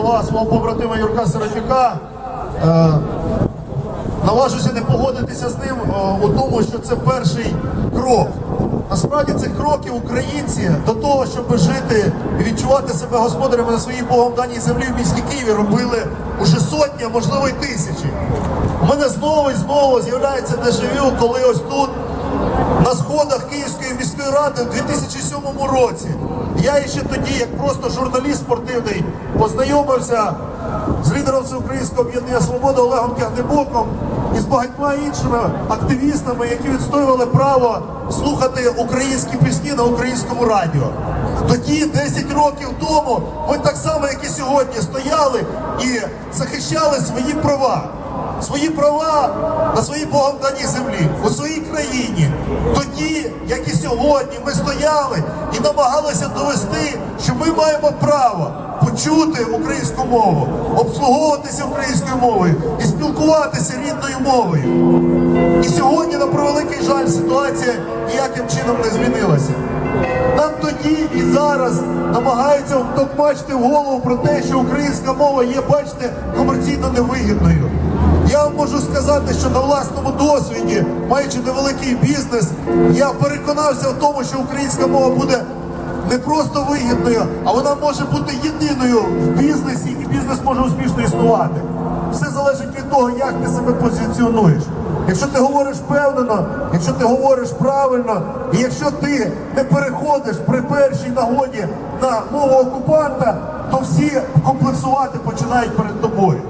слова свого побратима Юрка Саратюка. Е, наважуся не погодитися з ним е, у тому, що це перший крок. Насправді це кроки українці до того, щоб жити і відчувати себе господарями на своїй Богом даній землі в місті Києві робили уже сотні, а можливо й тисячі. У мене знову і знову з'являється дежавю, коли ось тут на сходах Київської міської ради в 2007 році. Я ще тоді, як просто журналіст спортивний, познайомився з лідером Всеукраїнського об'єднання Свобода Олегом Кягнебоком і з багатьма іншими активістами, які відстоювали право слухати українські пісні на українському радіо. Тоді, 10 років тому, ми так само, як і сьогодні, стояли і захищали свої права свої права на своїй Богом даній землі, у своїй країні. Тоді, як і сьогодні, ми стояли і намагалися довести, що ми маємо право почути українську мову, обслуговуватися українською мовою і спілкуватися рідною мовою. І сьогодні, на превеликий жаль, ситуація ніяким чином не змінилася. Нам тоді і зараз намагаються втокмачити в голову про те, що українська мова є, бачите, комерційно невигідною. Я вам можу сказати, що на власному досвіді, маючи невеликий бізнес, я переконався в тому, що українська мова буде не просто вигідною, а вона може бути єдиною в бізнесі, і бізнес може успішно існувати. Все залежить від того, як ти себе позиціонуєш. Якщо ти говориш впевнено, якщо ти говориш правильно, і якщо ти не переходиш при першій нагоді на мову окупанта, то всі комплексувати починають перед тобою.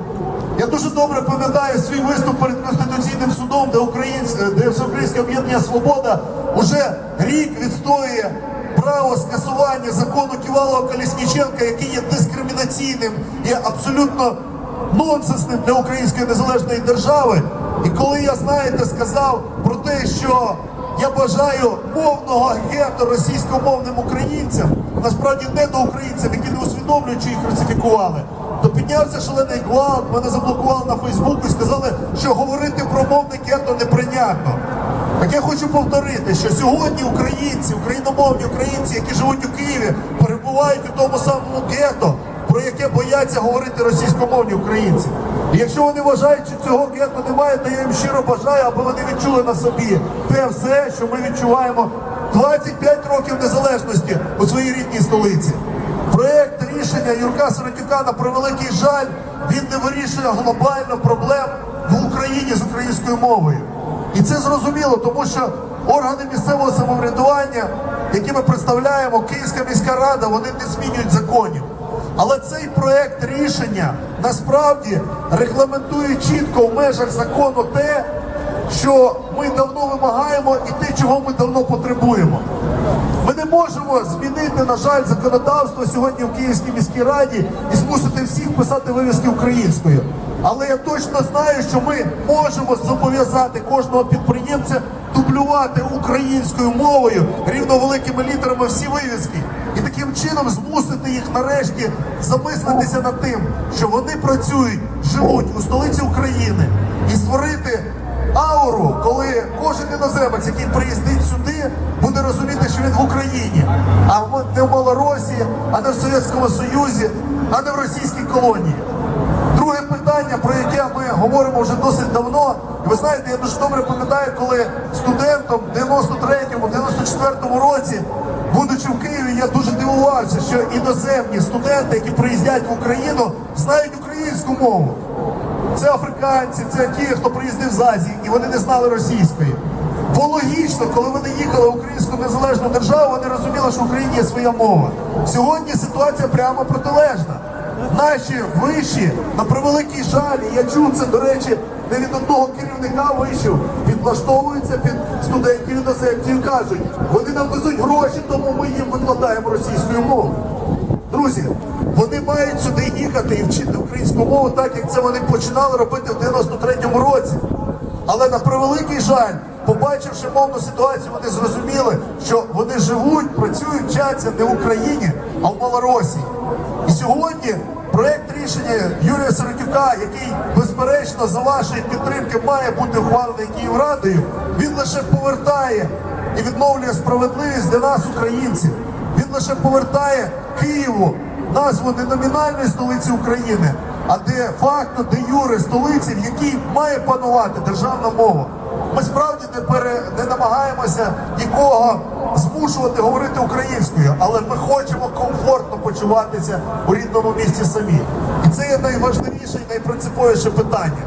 Я дуже добре пам'ятаю свій виступ перед Конституційним судом, де українське, де Всеукраїнське об'єднання Свобода уже рік відстоює право скасування закону Ківалова Колісніченка, який є дискримінаційним і абсолютно нонсенсним для української незалежної держави. І коли я, знаєте, сказав про те, що я бажаю мовного гетто російськомовним українцям, насправді не до українцям, які не усвідомлюють, що їх русифікували, піднявся шалений гвалт, мене заблокували на Фейсбуку і сказали, що говорити про мовне гетто неприйнятно. Так я хочу повторити, що сьогодні українці, україномовні українці, які живуть у Києві, перебувають у тому самому гетто, про яке бояться говорити російськомовні українці. І якщо вони вважають, що цього гетто немає, то я їм щиро бажаю, аби вони відчули на собі те все, що ми відчуваємо 25 років незалежності у своїй рідній столиці. Проєкт рішення Юрка Сиротюка на превеликий жаль, він не вирішує глобально проблем в Україні з українською мовою. І це зрозуміло, тому що органи місцевого самоврядування, які ми представляємо, Київська міська рада, вони не змінюють законів. Але цей проект рішення насправді регламентує чітко в межах закону те, що ми давно вимагаємо, і те, чого ми давно потребуємо. Ми не можемо змінити, на жаль, законодавство сьогодні в Київській міській раді і змусити всіх писати вивіски українською. Але я точно знаю, що ми можемо зобов'язати кожного підприємця дублювати українською мовою рівно великими літерами всі вивіски. І таким чином змусити їх нарешті замислитися над тим, що вони працюють, живуть у столиці України і створити ауру, коли кожен іноземець, який приїздить сюди, буде розуміти, що він в Україні, а не в Малоросії, а не в Совєтському Союзі, а не в російській колонії. Друге питання, про яке ми говоримо вже досить давно. І ви знаєте, я дуже добре пам'ятаю, коли студентом в 93-му, 94-му році, будучи в Києві, я дуже дивувався, що іноземні студенти, які приїздять в Україну, знають українську мову. Це африканці, це ті, хто приїздив з Азії, і вони не знали російської. Бо логічно, коли вони їхали в українську незалежну державу, вони розуміли, що в Україні є своя мова. Сьогодні ситуація прямо протилежна. Наші виші, на превеликий жаль, я чув це, до речі, не від одного керівника вишів, підлаштовуються під студентів іноземців кажуть, вони нам везуть гроші, тому ми їм викладаємо російською мовою. Друзі, вони мають сюди їхати і вчити українську мову так, як це вони починали робити в 93-му році. Але на превеликий жаль, побачивши мовну ситуацію, вони зрозуміли, що вони живуть, працюють, вчаться не в Україні, а в Малоросії. І сьогодні проект рішення Юрія Сиротюка, який безперечно за вашої підтримки має бути ухвалений Київрадою, він лише повертає і відновлює справедливість для нас, українців. Він лише повертає Києву назву не номінальної столиці України, а де факто, де юри столиці, в якій має панувати державна мова. Ми справді не, пере, не намагаємося нікого змушувати говорити українською, але ми хочемо комфортно почуватися у рідному місті самі. І це є найважливіше і найпринциповіше питання.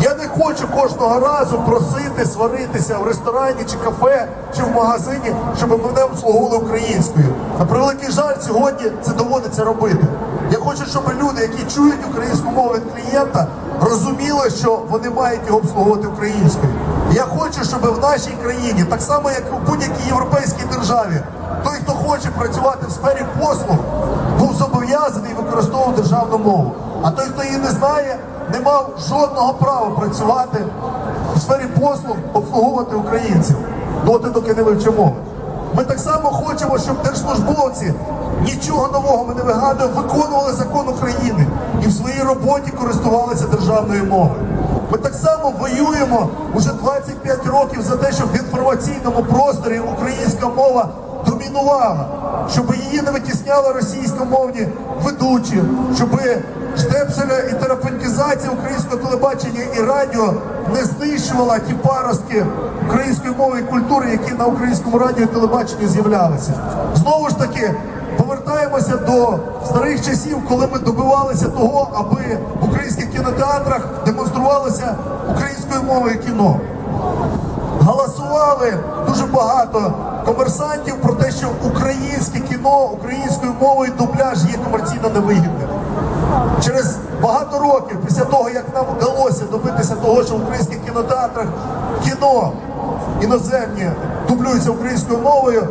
Я не хочу кожного разу просити сваритися в ресторані чи кафе чи в магазині, щоб мене обслуговували українською. На превеликий жаль, сьогодні це доводиться робити. Хочу, щоб люди, які чують українську мову від клієнта, розуміли, що вони мають його обслуговувати українською. Я хочу, щоб в нашій країні, так само як у будь-якій європейській державі, той, хто хоче працювати в сфері послуг, був зобов'язаний використовувати державну мову. А той, хто її не знає, не мав жодного права працювати в сфері послуг, обслуговувати українців доти, доки не вивчимо. Ми так само хочемо, щоб держслужбовці нічого нового ми не вигадуємо, виконували закон України і в своїй роботі користувалися державною мовою. Ми так само воюємо уже 25 років за те, щоб в інформаційному просторі українська мова домінувала, щоб її не витісняли російськомовні ведучі, щоб штепселя і терапентизація українського телебачення і радіо не знищувала ті паростки української мови і культури, які на українському радіо і телебаченні з'являлися. Знову ж таки, повертаємося до старих часів, коли ми добивалися того, аби в українських кінотеатрах демонструвалося українською мовою кіно. Голосували дуже багато комерсантів про те, що українське кіно українською мовою дубляж є комерційно невигідним. Через багато років після того, як нам вдалося добитися того, що в українських кінотеатрах кіно іноземні дублюються українською мовою,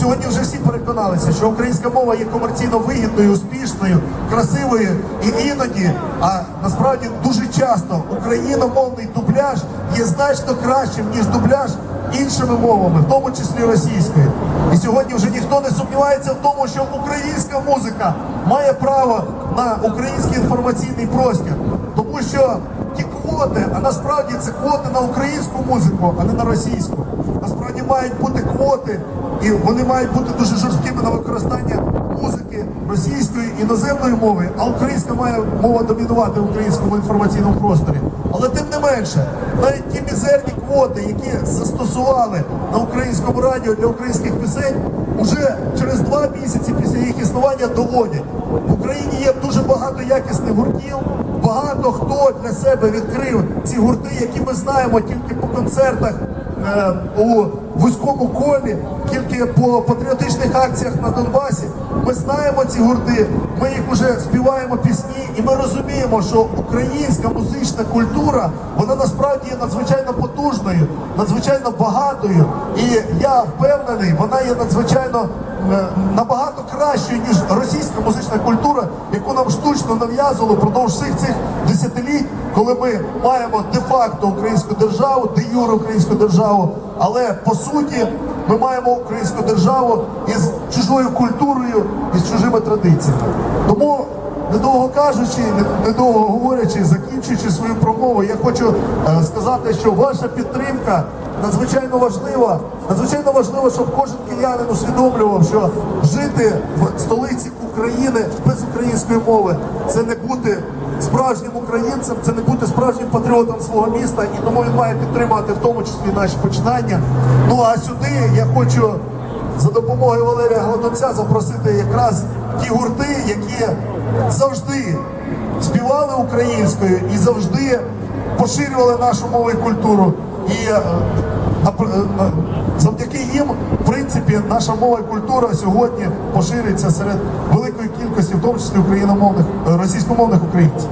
сьогодні вже всі переконалися, що українська мова є комерційно вигідною, успішною, красивою і іноді, а насправді дуже часто україномовний дубляж є значно кращим, ніж дубляж іншими мовами, в тому числі російською. І сьогодні вже ніхто не сумнівається в тому, що українська музика має право на український інформаційний простір, тому що ті квоти, а насправді це квоти на українську музику, а не на російську. Насправді мають бути квоти, і вони мають бути дуже жорсткими на використання музики російської іноземної мови, а українська має мова домінувати в українському інформаційному просторі. Але тим не менше, навіть ті мізерні квоти, які застосували на українському радіо для українських пісень, уже через два місяці після їх існування доводять. В Україні є дуже багато якісних гуртів. Багато хто для себе відкрив ці гурти, які ми знаємо тільки по концертах у вузькому колі, тільки по патріотичних акціях на Донбасі. Ми знаємо ці гурти, ми їх вже співаємо пісні, і ми розуміємо, що українська музична культура вона насправді є надзвичайно потужною, надзвичайно багатою. І я впевнений, вона є надзвичайно е, набагато кращою, ніж російська музична культура, яку нам штучно нав'язували впродовж всіх цих десятиліть, коли ми маємо де-факто українську державу, де юре українську державу, але по суті ми маємо українську державу із чужою культурою і з чужими традиціями. Тому недовго кажучи, недовго говорячи, закінчуючи свою промову, я хочу е, сказати, що ваша підтримка надзвичайно важлива. Надзвичайно важливо, щоб кожен киянин усвідомлював, що жити в столиці України без української мови це не бути справжнім українцем, це не бути справжнім патріотом свого міста, і тому він має підтримувати в тому числі наші починання. Ну а сюди я хочу за допомогою Валерія Гладунця запросити якраз ті гурти, які завжди співали українською і завжди поширювали нашу мову і культуру. І е, е, е, завдяки їм, в принципі, наша мова і культура сьогодні поширюється серед великої кількості, в тому числі україномовних російськомовних українців.